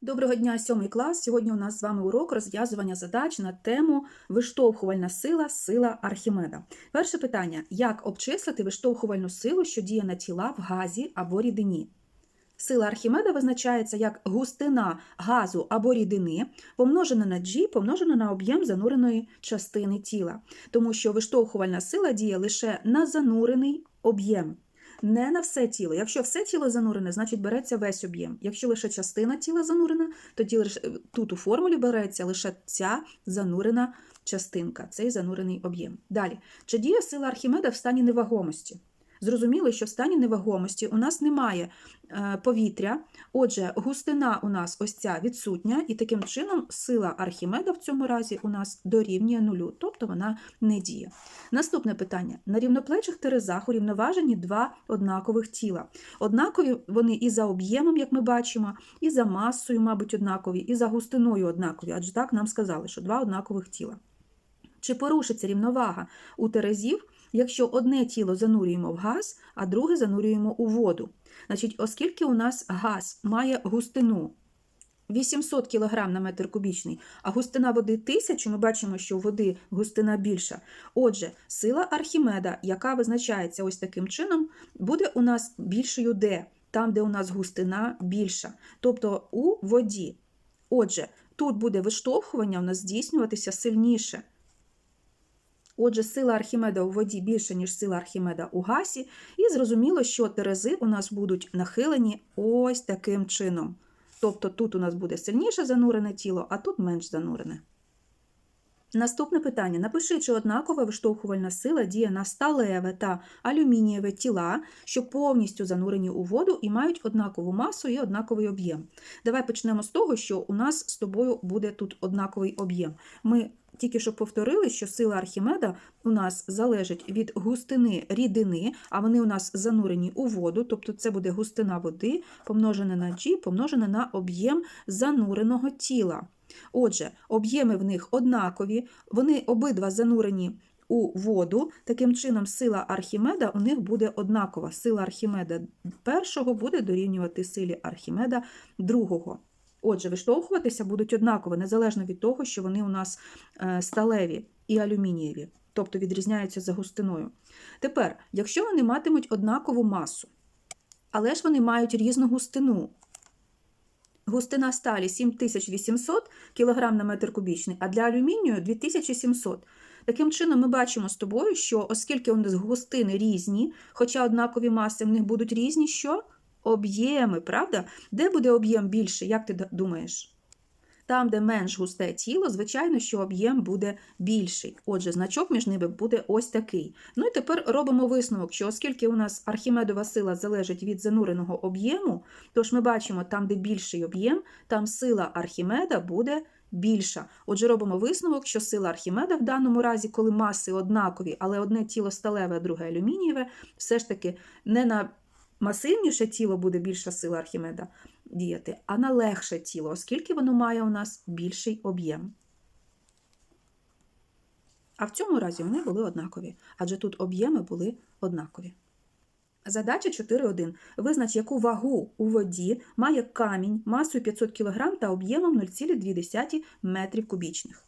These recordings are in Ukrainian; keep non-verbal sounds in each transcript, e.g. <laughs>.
Доброго дня, сьомий клас. Сьогодні у нас з вами урок розв'язування задач на тему виштовхувальна сила, сила Архімеда. Перше питання: як обчислити виштовхувальну силу, що діє на тіла в газі або рідині? Сила Архімеда визначається як густина газу або рідини, помножена на G, помножена на об'єм зануреної частини тіла, тому що виштовхувальна сила діє лише на занурений об'єм. Не на все тіло. Якщо все тіло занурене, значить береться весь об'єм. Якщо лише частина тіла занурена, тоді лише тут у формулі береться лише ця занурена частинка, цей занурений об'єм. Далі, чи діє сила Архімеда в стані невагомості? Зрозуміло, що в стані невагомості у нас немає е, повітря, отже, густина у нас ось ця відсутня, і таким чином сила Архімеда в цьому разі у нас дорівнює нулю, тобто вона не діє. Наступне питання: на рівноплечих терезах урівноважені два однакових тіла. Однакові вони і за об'ємом, як ми бачимо, і за масою, мабуть, однакові, і за густиною однакові, адже так нам сказали, що два однакових тіла. Чи порушиться рівновага у терезів, якщо одне тіло занурюємо в газ, а друге занурюємо у воду? Значить, оскільки у нас газ має густину 800 кг на метр кубічний, а густина води 1000, ми бачимо, що у води густина більша. Отже, сила Архімеда, яка визначається ось таким чином, буде у нас більшою де? Там, де у нас густина більша, тобто у воді. Отже, тут буде виштовхування у нас здійснюватися сильніше. Отже, сила Архімеда у воді більше, ніж сила Архімеда у гасі, і зрозуміло, що терези у нас будуть нахилені ось таким чином. Тобто тут у нас буде сильніше занурене тіло, а тут менш занурене. Наступне питання. Напиши, чи однакова виштовхувальна сила діє на сталеве та алюмінієве тіла, що повністю занурені у воду і мають однакову масу і однаковий об'єм. Давай почнемо з того, що у нас з тобою буде тут однаковий об'єм. Ми тільки що повторили, що сила Архімеда у нас залежить від густини рідини, а вони у нас занурені у воду, тобто це буде густина води, помножена на G, помножена на об'єм зануреного тіла. Отже, об'єми в них однакові, вони обидва занурені у воду. Таким чином, сила Архімеда у них буде однакова. Сила Архімеда першого буде дорівнювати силі Архімеда другого. Отже, виштовхуватися будуть однаково, незалежно від того, що вони у нас е, сталеві і алюмінієві, тобто відрізняються за густиною. Тепер, якщо вони матимуть однакову масу, але ж вони мають різну густину. Густина сталі 7800 кг на метр кубічний, а для алюмінію 2700. Таким чином, ми бачимо з тобою, що оскільки у нас густини різні, хоча однакові маси в них будуть різні, що? Об'єми, правда? Де буде об'єм більше, як ти думаєш? Там, де менш густе тіло, звичайно, що об'єм буде більший. Отже, значок між ними буде ось такий. Ну і тепер робимо висновок, що оскільки у нас архімедова сила залежить від зануреного об'єму, тож ми бачимо, там, де більший об'єм, там сила Архімеда буде більша. Отже, робимо висновок, що сила Архімеда в даному разі, коли маси однакові, але одне тіло сталеве, а друге алюмінієве, все ж таки не на масивніше тіло буде більша сила Архімеда діяти, а на легше тіло, оскільки воно має у нас більший об'єм. А в цьому разі вони були однакові, адже тут об'єми були однакові. Задача 4.1. Визнач, яку вагу у воді має камінь масою 500 кг та об'ємом 0,2 метрів кубічних.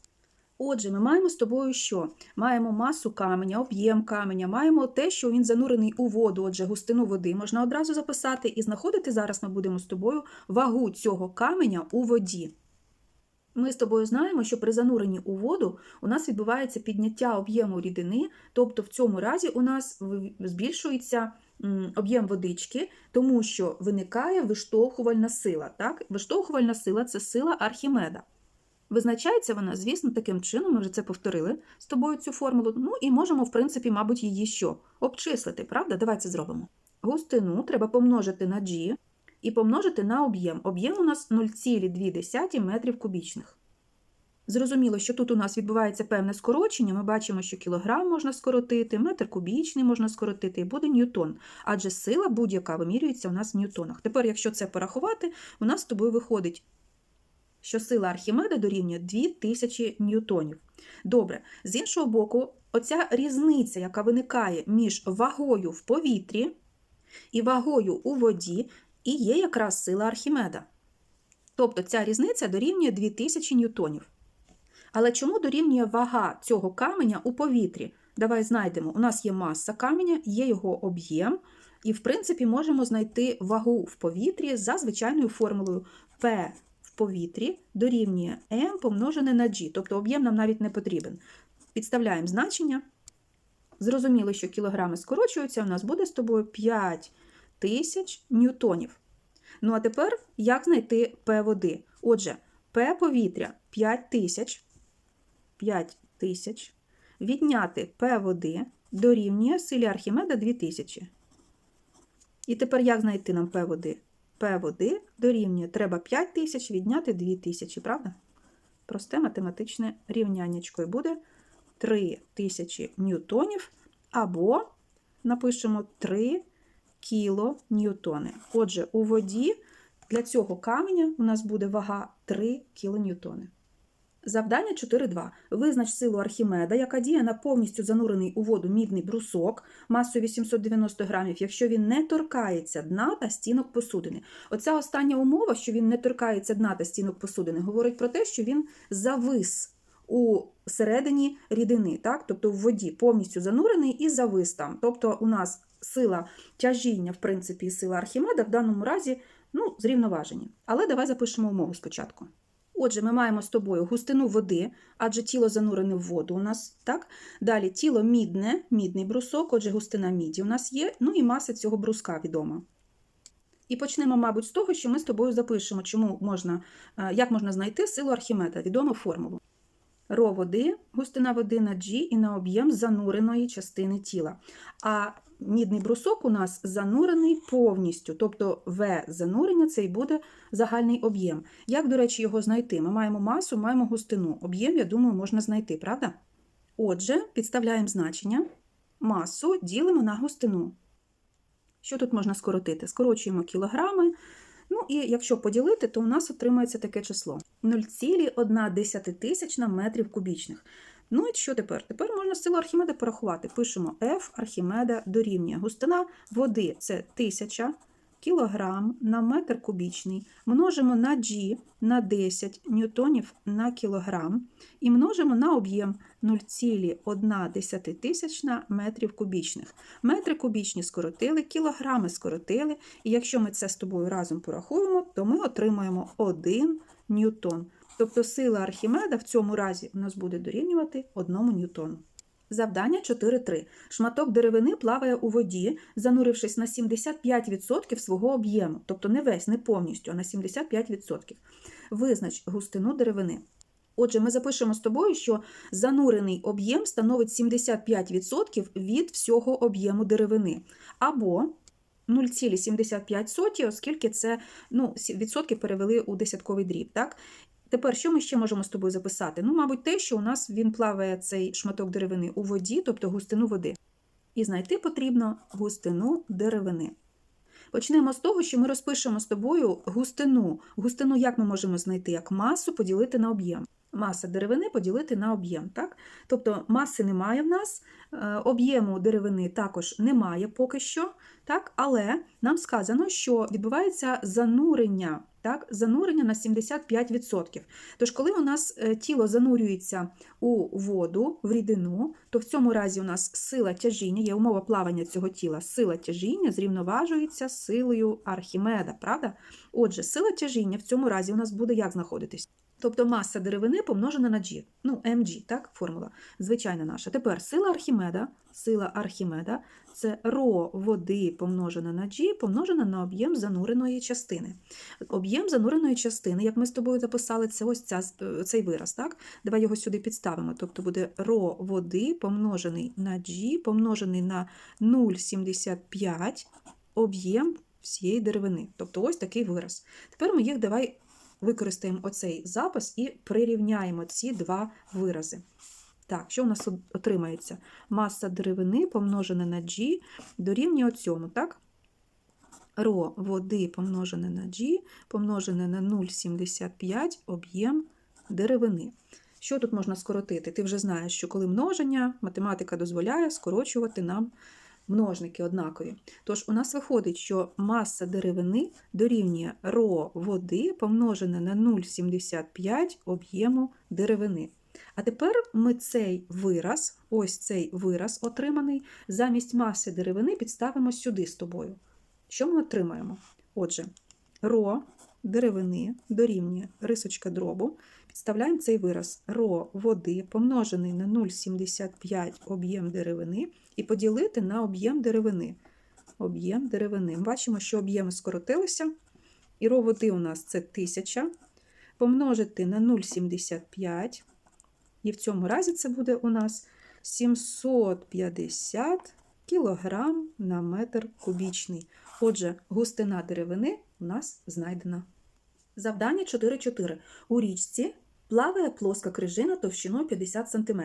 Отже, ми маємо з тобою що? Маємо масу каменя, об'єм каменя, маємо те, що він занурений у воду, отже, густину води можна одразу записати, і знаходити зараз ми будемо з тобою вагу цього каменя у воді. Ми з тобою знаємо, що при зануренні у воду у нас відбувається підняття об'єму рідини, тобто в цьому разі у нас збільшується об'єм водички, тому що виникає виштовхувальна сила. Так? Виштовхувальна сила це сила Архімеда. Визначається вона, звісно, таким чином, ми вже це повторили з тобою цю формулу. Ну і можемо, в принципі, мабуть, її що? Обчислити, правда? Давай це зробимо. Густину треба помножити на G і помножити на об'єм. Об'єм у нас 0,2 метрів кубічних. Зрозуміло, що тут у нас відбувається певне скорочення. Ми бачимо, що кілограм можна скоротити, метр кубічний можна скоротити, і буде ньютон. Адже сила будь-яка вимірюється у нас в ньютонах. Тепер, якщо це порахувати, у нас з тобою виходить що сила Архімеда дорівнює 2000 ньютонів. Добре, з іншого боку, оця різниця, яка виникає між вагою в повітрі і вагою у воді, і є якраз сила Архімеда. Тобто ця різниця дорівнює 2000 ньютонів. Але чому дорівнює вага цього каменя у повітрі? Давай знайдемо. У нас є маса каменя, є його об'єм, і, в принципі, можемо знайти вагу в повітрі за звичайною формулою P повітрі дорівнює m помножене на g, тобто об'єм нам навіть не потрібен. Підставляємо значення. Зрозуміло, що кілограми скорочуються, у нас буде з тобою 5 тисяч ньютонів. Ну а тепер як знайти P води? Отже, P повітря 5 тисяч. 5 тисяч. Відняти P води дорівнює силі Архімеда 2000. І тепер як знайти нам P води? P води дорівнює треба 5 тисяч відняти 2 тисячі, правда? Просте математичне рівняннячко. І буде 3 тисячі ньютонів або напишемо 3 кілоньютони. Отже, у воді для цього каменя у нас буде вага 3 кілоньютони. Завдання 4.2. Визнач силу Архімеда, яка діє на повністю занурений у воду мідний брусок масою 890 грамів, якщо він не торкається дна та стінок посудини. Оця остання умова, що він не торкається дна та стінок посудини, говорить про те, що він завис у середині рідини, так? тобто в воді повністю занурений і завис там. Тобто у нас сила тяжіння, в принципі, сила Архімеда в даному разі ну, зрівноважені. Але давай запишемо умову спочатку. Отже, ми маємо з тобою густину води, адже тіло занурене в воду у нас. так? Далі тіло мідне, мідний брусок, отже, густина міді у нас є, ну і маса цього бруска відома. І почнемо, мабуть, з того, що ми з тобою запишемо, чому можна, е, як можна знайти силу Архімеда, відому формулу. Ро води, густина води на G і на об'єм зануреної частини тіла. А мідний брусок у нас занурений повністю, тобто В занурення це і буде загальний об'єм. Як, до речі, його знайти? Ми маємо масу, маємо густину. Об'єм, я думаю, можна знайти, правда? Отже, підставляємо значення, масу ділимо на густину. Що тут можна скоротити? Скорочуємо кілограми. Ну і якщо поділити, то у нас отримається таке число 0,1 метрів кубічних. Ну і що тепер? Тепер можна силу Архімеда порахувати. Пишемо F Архімеда дорівнює. Густина води це 1000 кілограм на метр кубічний. Множимо на G на 10 ньютонів на кілограм. І множимо на об'єм 0,1 метрів кубічних. Метри кубічні скоротили, кілограми скоротили. І якщо ми це з тобою разом порахуємо, то ми отримаємо 1 ньютон. Тобто сила Архімеда в цьому разі у нас буде дорівнювати 1 ньютону. Завдання 4.3. Шматок деревини плаває у воді, занурившись на 75% свого об'єму, тобто не весь, не повністю, а на 75%. Визнач густину деревини. Отже, ми запишемо з тобою, що занурений об'єм становить 75% від всього об'єму деревини. Або 0,75, оскільки це ну, відсотки перевели у десятковий дріб. Так? Тепер, що ми ще можемо з тобою записати? Ну, мабуть, те, що у нас він плаває цей шматок деревини у воді, тобто густину води. І знайти потрібно густину деревини. Почнемо з того, що ми розпишемо з тобою густину. Густину як ми можемо знайти? Як масу поділити на об'єм. Маса деревини поділити на об'єм. так? Тобто маси немає в нас, е, об'єму деревини також немає поки що, так? але нам сказано, що відбувається занурення так, занурення на 75%. Тож, коли у нас е, тіло занурюється у воду, в рідину, то в цьому разі у нас сила тяжіння, є умова плавання цього тіла, сила тяжіння зрівноважується силою Архімеда, правда? Отже, сила тяжіння в цьому разі у нас буде як знаходитись? Тобто маса деревини помножена на G. Ну, mg, так, формула, звичайна наша. Тепер сила Архімеда, сила Архімеда це ро води помножена на G, помножена на об'єм зануреної частини. Об'єм зануреної частини, як ми з тобою записали, це ось ця, цей вираз. так? Давай його сюди підставимо. Тобто буде ро води помножений на G, помножений на 0,75 об'єм всієї деревини. Тобто ось такий вираз. Тепер ми їх давай використаємо оцей запис і прирівняємо ці два вирази. Так, що у нас отримається? Маса деревини помножена на G дорівнює цьому, так? Ро води помножене на G, помножене на 0,75 об'єм деревини. Що тут можна скоротити? Ти вже знаєш, що коли множення, математика дозволяє скорочувати нам множники однакові. Тож у нас виходить, що маса деревини дорівнює ро води помножене на 0,75 об'єму деревини. А тепер ми цей вираз, ось цей вираз отриманий, замість маси деревини підставимо сюди з тобою. Що ми отримаємо? Отже, ро деревини дорівнює рисочка дробу. Підставляємо цей вираз ро води помножений на 0,75 об'єм деревини і поділити на об'єм деревини. Об'єм деревини. Бачимо, що об'єми скоротилися. І ро води у нас це 1000. Помножити на 0,75. І в цьому разі це буде у нас 750 кг на метр кубічний. Отже, густина деревини у нас знайдена. Завдання 4.4. У річці плаває плоска крижина товщиною 50 см.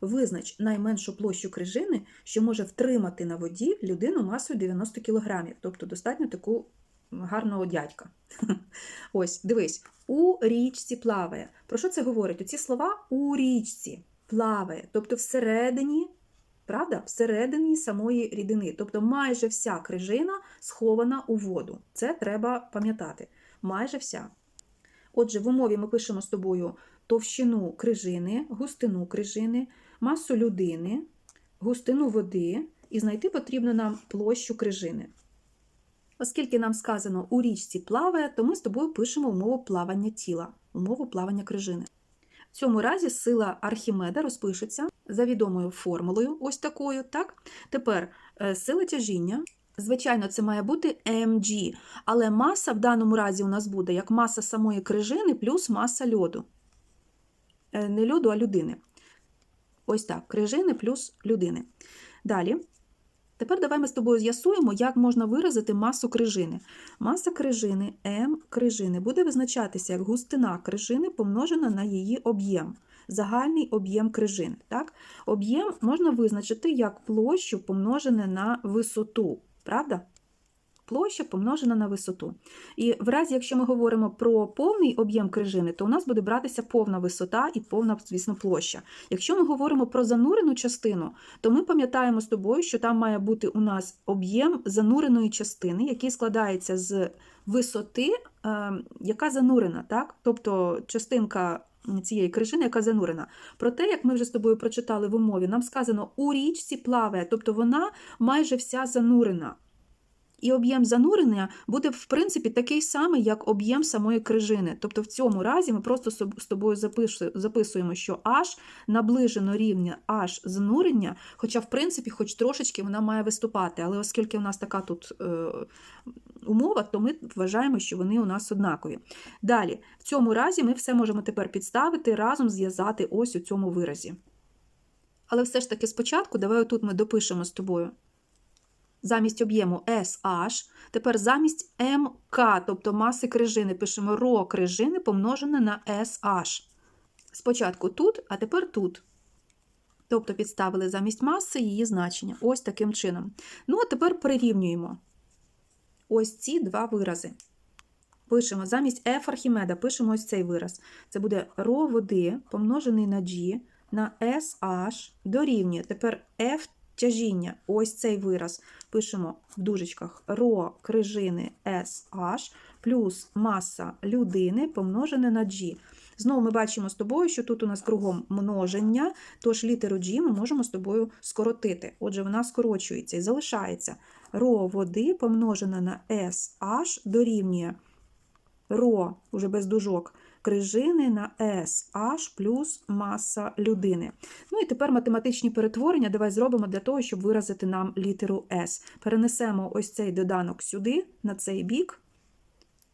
Визнач найменшу площу крижини, що може втримати на воді людину масою 90 кг, тобто достатньо таку гарного дядька. <laughs> Ось, дивись, у річці плаває. Про що це говорить? Оці слова у річці плаває, тобто всередині, правда, всередині самої рідини. Тобто майже вся крижина схована у воду. Це треба пам'ятати. Майже вся. Отже, в умові ми пишемо з тобою товщину крижини, густину крижини, масу людини, густину води, і знайти потрібно нам площу крижини. Оскільки нам сказано у річці плаває, то ми з тобою пишемо умову плавання тіла, умову плавання крижини. В цьому разі сила Архімеда розпишеться за відомою формулою, ось такою. так? Тепер е, сила тяжіння. Звичайно, це має бути mg, але маса в даному разі у нас буде як маса самої крижини плюс маса льоду. Е, Не льоду, а людини. Ось так, крижини плюс людини. Далі. Тепер давай ми з тобою з'ясуємо, як можна виразити масу крижини. Маса крижини М крижини буде визначатися як густина крижини помножена на її об'єм. Загальний об'єм крижини. Об'єм можна визначити як площу помножене на висоту. Правда? Площа помножена на висоту. І в разі, якщо ми говоримо про повний об'єм крижини, то у нас буде братися повна висота і повна, звісно, площа. Якщо ми говоримо про занурену частину, то ми пам'ятаємо з тобою, що там має бути у нас об'єм зануреної частини, який складається з висоти, е, яка занурена, так? тобто частинка. Цієї крижини, яка занурена. Проте, як ми вже з тобою прочитали в умові, нам сказано у річці плаває, тобто вона майже вся занурена. І об'єм занурення буде, в принципі, такий самий, як об'єм самої крижини. Тобто в цьому разі ми просто з тобою записуємо, що H наближено рівня H занурення, хоча, в принципі, хоч трошечки вона має виступати. Але оскільки у нас така тут е, умова, то ми вважаємо, що вони у нас однакові. Далі, в цьому разі ми все можемо тепер підставити, разом зв'язати ось у цьому виразі. Але все ж таки спочатку, давай тут ми допишемо з тобою замість об'єму SH, тепер замість МК, тобто маси крижини, пишемо ро крижини помножене на SH. Спочатку тут, а тепер тут. Тобто підставили замість маси її значення. Ось таким чином. Ну, а тепер перерівнюємо ось ці два вирази. Пишемо замість F Архімеда, пишемо ось цей вираз. Це буде ро води помножений на G на SH дорівнює. Тепер F тяжіння, ось цей вираз. Пишемо в дужечках ро крижини SH плюс маса людини помножене на G. Знову ми бачимо з тобою, що тут у нас кругом множення, тож літеру G ми можемо з тобою скоротити. Отже, вона скорочується і залишається ро води помножене на SH дорівнює ро, уже без дужок, крижини на SH плюс маса людини. Ну і тепер математичні перетворення давай зробимо для того, щоб виразити нам літеру S. Перенесемо ось цей доданок сюди, на цей бік.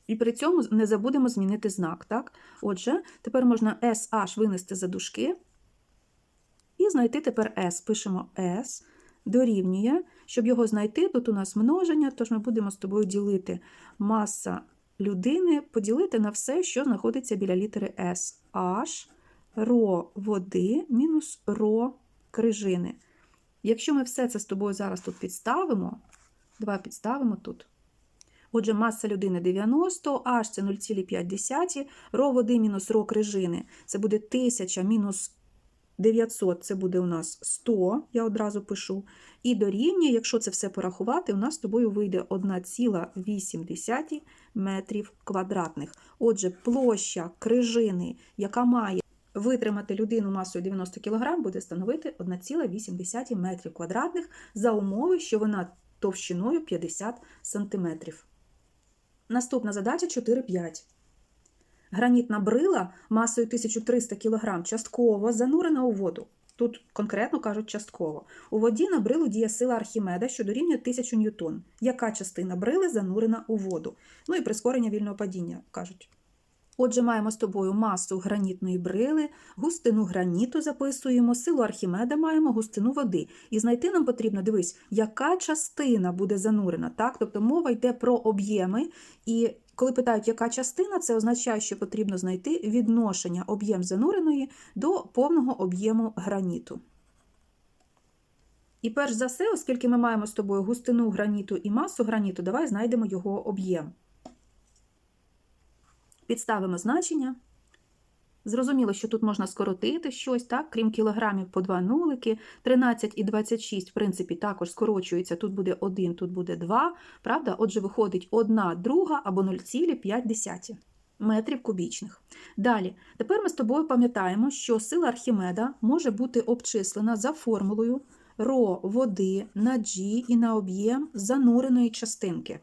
І при цьому не забудемо змінити знак. так? Отже, тепер можна SH винести за дужки. І знайти тепер S. Пишемо S дорівнює. Щоб його знайти, тут у нас множення, тож ми будемо з тобою ділити маса людини поділити на все, що знаходиться біля літери S. H, ро води мінус ро крижини. Якщо ми все це з тобою зараз тут підставимо, давай підставимо тут. Отже, маса людини 90, H це 0,5, ро води мінус ро крижини. Це буде 1000 мінус 900 це буде у нас 100, я одразу пишу. І дорівнює, якщо це все порахувати, у нас з тобою вийде 1,8 метрів квадратних. Отже, площа крижини, яка має витримати людину масою 90 кг, буде становити 1,8 метрів квадратних за умови, що вона товщиною 50 см. Наступна задача 4-5. Гранітна брила масою 1300 кг частково занурена у воду. Тут конкретно кажуть частково. У воді на брилу діє сила Архімеда, що дорівнює 1000 ньютон. Яка частина брили занурена у воду? Ну і прискорення вільного падіння кажуть. Отже, маємо з тобою масу гранітної брили, густину граніту записуємо, силу Архімеда маємо, густину води. І знайти нам потрібно, дивись, яка частина буде занурена. Так? Тобто мова йде про об'єми. І коли питають, яка частина, це означає, що потрібно знайти відношення об'єм зануреної до повного об'єму граніту. І перш за все, оскільки ми маємо з тобою густину граніту і масу граніту, давай знайдемо його об'єм. Підставимо значення. Зрозуміло, що тут можна скоротити щось, так? крім кілограмів по два нулики. 13 і 26, в принципі, також скорочується. Тут буде 1, тут буде 2. Правда? Отже, виходить 1 друга або 0,5 метрів кубічних. Далі, тепер ми з тобою пам'ятаємо, що сила Архімеда може бути обчислена за формулою ро води на G і на об'єм зануреної частинки.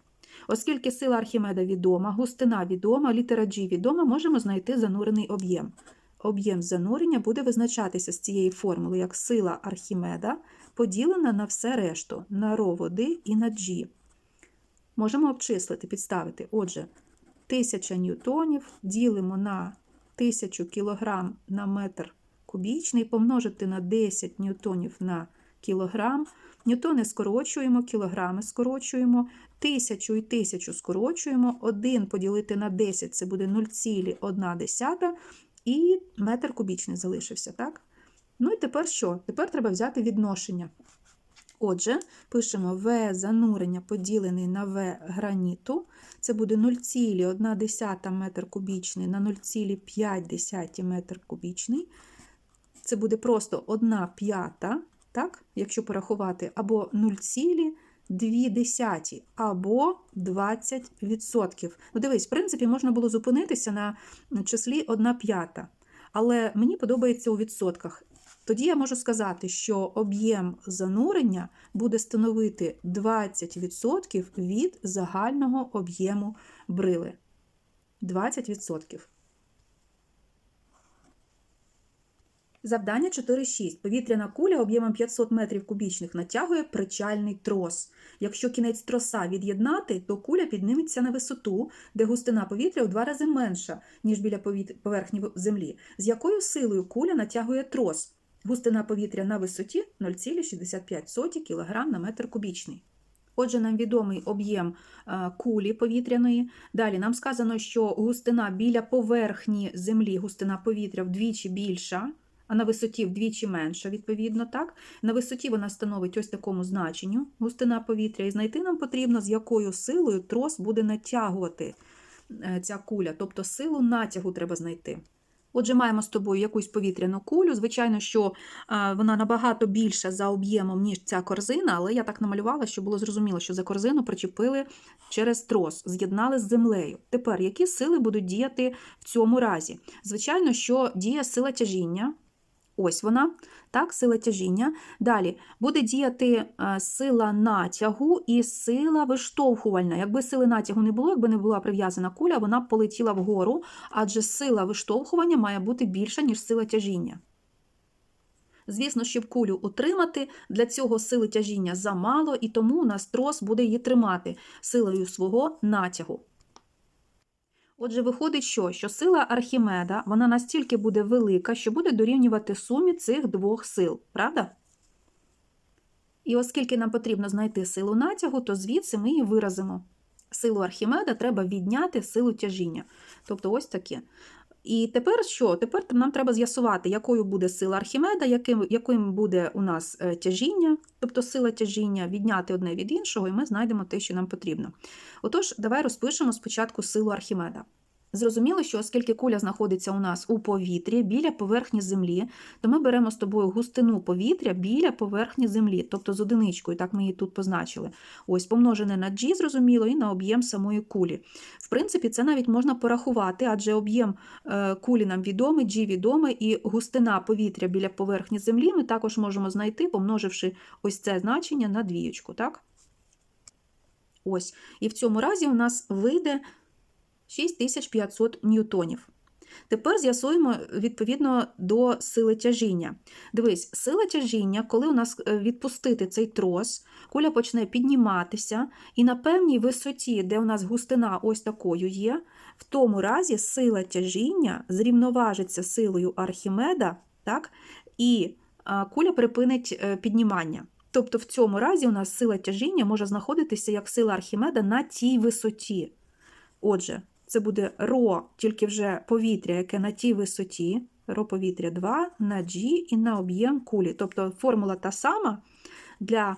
Оскільки сила Архімеда відома, густина відома, літера G відома, можемо знайти занурений об'єм. Об'єм занурення буде визначатися з цієї формули як сила Архімеда, поділена на все решту, на ро води і на G. Можемо обчислити, підставити. Отже, 1000 ньютонів ділимо на 1000 кг на метр кубічний, помножити на 10 ньютонів на кілограм. Ньютони скорочуємо, кілограми скорочуємо, тисячу і тисячу скорочуємо, 1 поділити на 10 це буде 0,1 і метр кубічний залишився. так? Ну і тепер що? Тепер треба взяти відношення. Отже, пишемо В занурення поділений на В граніту. Це буде 0,1 метр кубічний на 0,5 метр кубічний. Це буде просто 1 п'ята, так, якщо порахувати, або 0,2 або 20%. Ну, дивись, в принципі, можна було зупинитися на числі 1 п'ята. Але мені подобається у відсотках. Тоді я можу сказати, що об'єм занурення буде становити 20% від загального об'єму брили. 20%. Завдання 4.6. Повітряна куля об'ємом 500 метрів кубічних натягує причальний трос. Якщо кінець троса від'єднати, то куля підніметься на висоту, де густина повітря у два рази менша, ніж біля поверхні землі. З якою силою куля натягує трос? Густина повітря на висоті 0,65 кг на метр кубічний. Отже, нам відомий об'єм кулі повітряної. Далі нам сказано, що густина біля поверхні землі, густина повітря вдвічі більша, а на висоті вдвічі менша, відповідно. так? На висоті вона становить ось такому значенню густина повітря, і знайти нам потрібно, з якою силою трос буде натягувати е, ця куля, тобто силу натягу треба знайти. Отже, маємо з тобою якусь повітряну кулю. Звичайно, що вона набагато більша за об'ємом, ніж ця корзина, але я так намалювала, щоб було зрозуміло, що за корзину причепили через трос, з'єднали з землею. Тепер, які сили будуть діяти в цьому разі? Звичайно, що діє сила тяжіння. Ось вона, так, сила тяжіння. Далі буде діяти сила натягу і сила виштовхувальна. Якби сили натягу не було, якби не була прив'язана куля, вона б полетіла вгору, адже сила виштовхування має бути більша, ніж сила тяжіння. Звісно, щоб кулю утримати, для цього сили тяжіння замало, і тому у нас трос буде її тримати силою свого натягу. Отже, виходить, що що сила Архімеда вона настільки буде велика, що буде дорівнювати сумі цих двох сил, правда? І оскільки нам потрібно знайти силу натягу, то звідси ми її виразимо. Силу Архімеда треба відняти силу тяжіння. Тобто ось таке. І тепер що? Тепер нам треба з'ясувати, якою буде сила Архімеда, яким яким буде у нас е, тяжіння, тобто сила тяжіння, відняти одне від іншого, і ми знайдемо те, що нам потрібно. Отож, давай розпишемо спочатку силу Архімеда. Зрозуміло, що оскільки куля знаходиться у нас у повітрі біля поверхні землі, то ми беремо з тобою густину повітря біля поверхні землі, тобто з одиничкою, так ми її тут позначили. Ось помножене на G, зрозуміло, і на об'єм самої кулі. В принципі, це навіть можна порахувати, адже об'єм е, кулі нам відомий, G відомий, і густина повітря біля поверхні землі ми також можемо знайти, помноживши ось це значення на двієчку. Так? Ось. І в цьому разі у нас вийде 6500 ньютонів. Тепер з'ясуємо відповідно до сили тяжіння. Дивись, сила тяжіння, коли у нас е, відпустити цей трос, куля почне підніматися, і на певній висоті, де у нас густина ось такою є, в тому разі сила тяжіння зрівноважиться силою Архімеда, так, і куля припинить е, піднімання. Тобто в цьому разі у нас сила тяжіння може знаходитися як сила Архімеда на тій висоті. Отже, це буде ро, тільки вже повітря, яке на тій висоті, ро повітря 2 на G і на об'єм кулі. Тобто формула та сама для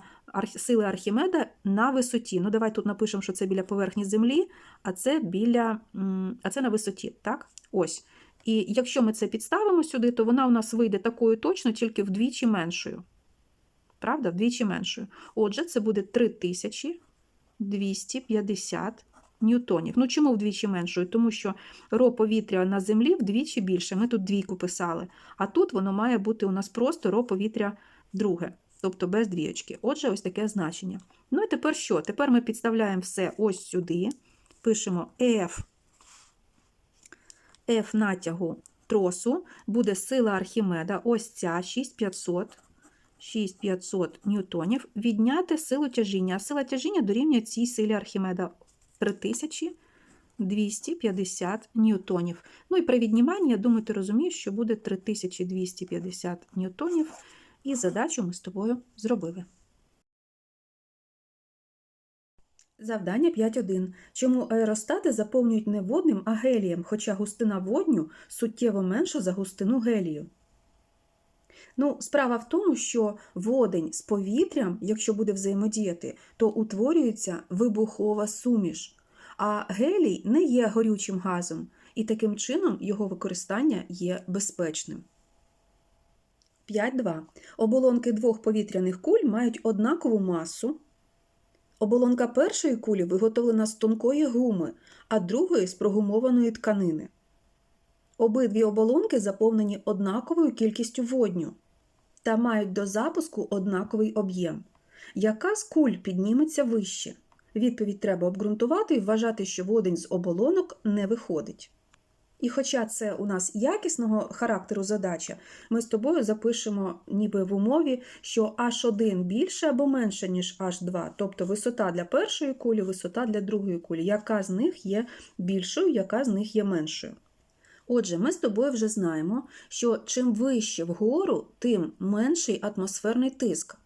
сили Архімеда на висоті. Ну, давай тут напишемо, що це біля поверхні Землі, а це біля, а це на висоті. Так? Ось. І якщо ми це підставимо сюди, то вона у нас вийде такою точно, тільки вдвічі меншою. Правда? Вдвічі меншою. Отже, це буде 3250 ньютонів. Ну чому вдвічі меншою? Тому що ро повітря на землі вдвічі більше. Ми тут двійку писали. А тут воно має бути у нас просто ро повітря друге, тобто без двієчки. Отже, ось таке значення. Ну і тепер що? Тепер ми підставляємо все ось сюди. Пишемо F, F натягу тросу, буде сила Архімеда, ось ця 6500. 6500 ньютонів, відняти силу тяжіння. А сила тяжіння дорівнює цій силі Архімеда 3250 ньютонів. Ну і при відніманні, я думаю, ти розумієш, що буде 3250 ньютонів. І задачу ми з тобою зробили. Завдання 5.1. Чому аеростати заповнюють не водним, а гелієм, хоча густина водню суттєво менша за густину гелію? Ну, справа в тому, що водень з повітрям, якщо буде взаємодіяти, то утворюється вибухова суміш. А гелій не є горючим газом, і таким чином його використання є безпечним. 5.2. Оболонки двох повітряних куль мають однакову масу. Оболонка першої кулі виготовлена з тонкої гуми, а другої з прогумованої тканини. Обидві оболонки заповнені однаковою кількістю водню та мають до запуску однаковий об'єм. Яка з куль підніметься вище? Відповідь треба обґрунтувати і вважати, що водень з оболонок не виходить. І хоча це у нас якісного характеру задача, ми з тобою запишемо ніби в умові, що H1 більше або менше, ніж H2, тобто висота для першої кулі, висота для другої кулі, яка з них є більшою, яка з них є меншою. Отже, ми з тобою вже знаємо, що чим вище вгору, тим менший атмосферний тиск.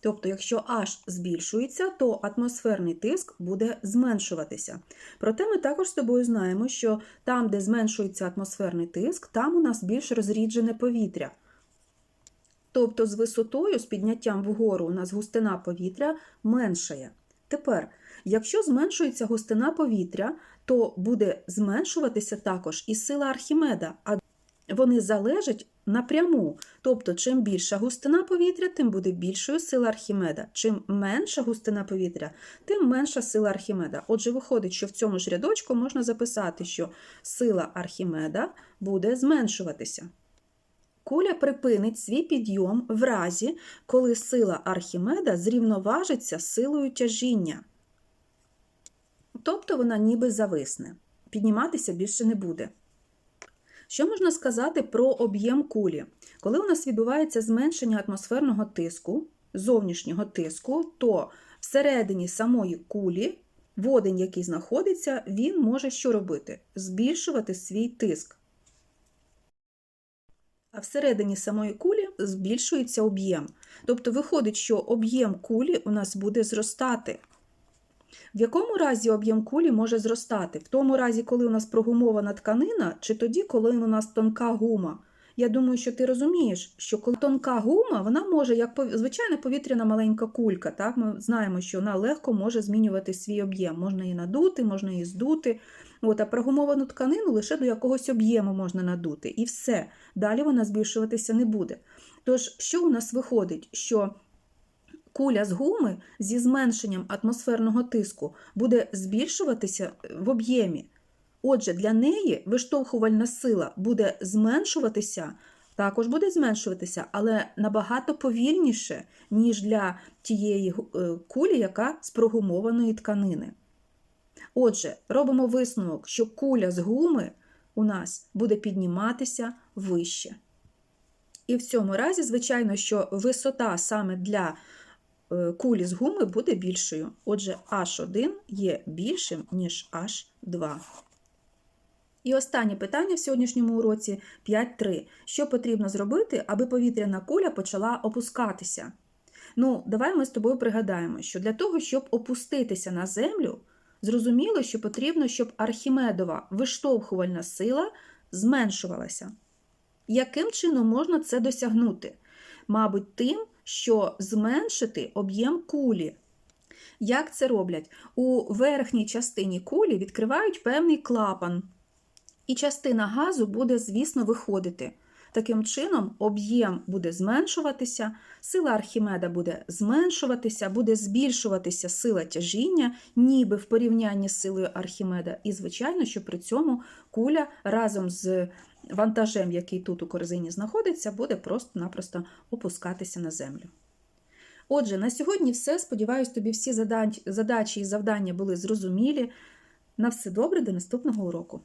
Тобто, якщо H збільшується, то атмосферний тиск буде зменшуватися. Проте ми також з тобою знаємо, що там, де зменшується атмосферний тиск, там у нас більш розріджене повітря. Тобто з висотою, з підняттям вгору у нас густина повітря меншає. Тепер, якщо зменшується густина повітря, то буде зменшуватися також і сила Архімеда, а вони залежать напряму. Тобто, чим більша густина повітря, тим буде більшою сила Архімеда. Чим менша густина повітря, тим менша сила Архімеда. Отже, виходить, що в цьому ж рядочку можна записати, що сила Архімеда буде зменшуватися. Куля припинить свій підйом в разі, коли сила Архімеда зрівноважиться силою тяжіння. Тобто вона ніби зависне, підніматися більше не буде. Що можна сказати про об'єм кулі? Коли у нас відбувається зменшення атмосферного тиску, зовнішнього тиску, то всередині самої кулі водень, який знаходиться, він може що робити? Збільшувати свій тиск. А всередині самої кулі збільшується об'єм. Тобто виходить, що об'єм кулі у нас буде зростати. В якому разі об'єм кулі може зростати? В тому разі, коли у нас прогумована тканина, чи тоді, коли у нас тонка гума? Я думаю, що ти розумієш, що коли тонка гума, вона може, як звичайна повітряна маленька кулька. Так? Ми знаємо, що вона легко може змінювати свій об'єм. Можна її надути, можна її здути. От, а прогумовану тканину лише до якогось об'єму можна надути. І все. Далі вона збільшуватися не буде. Тож, що у нас виходить? Що куля з гуми зі зменшенням атмосферного тиску буде збільшуватися в об'ємі. Отже, для неї виштовхувальна сила буде зменшуватися, також буде зменшуватися, але набагато повільніше, ніж для тієї е, кулі, яка з прогумованої тканини. Отже, робимо висновок, що куля з гуми у нас буде підніматися вище. І в цьому разі, звичайно, що висота саме для е, кулі з гуми буде більшою. Отже, H1 є більшим, ніж H2. І останнє питання в сьогоднішньому уроці 5.3. Що потрібно зробити, аби повітряна куля почала опускатися? Ну, давай ми з тобою пригадаємо, що для того, щоб опуститися на землю, зрозуміло, що потрібно, щоб архімедова виштовхувальна сила зменшувалася. Яким чином можна це досягнути? Мабуть, тим, що зменшити об'єм кулі. Як це роблять? У верхній частині кулі відкривають певний клапан, і частина газу буде, звісно, виходити. Таким чином, об'єм буде зменшуватися, сила Архімеда буде зменшуватися, буде збільшуватися сила тяжіння, ніби в порівнянні з силою Архімеда. І, звичайно, що при цьому куля разом з вантажем, який тут у корзині знаходиться, буде просто-напросто опускатися на землю. Отже, на сьогодні все. Сподіваюсь, тобі всі задачі і завдання були зрозумілі. На все добре, до наступного уроку.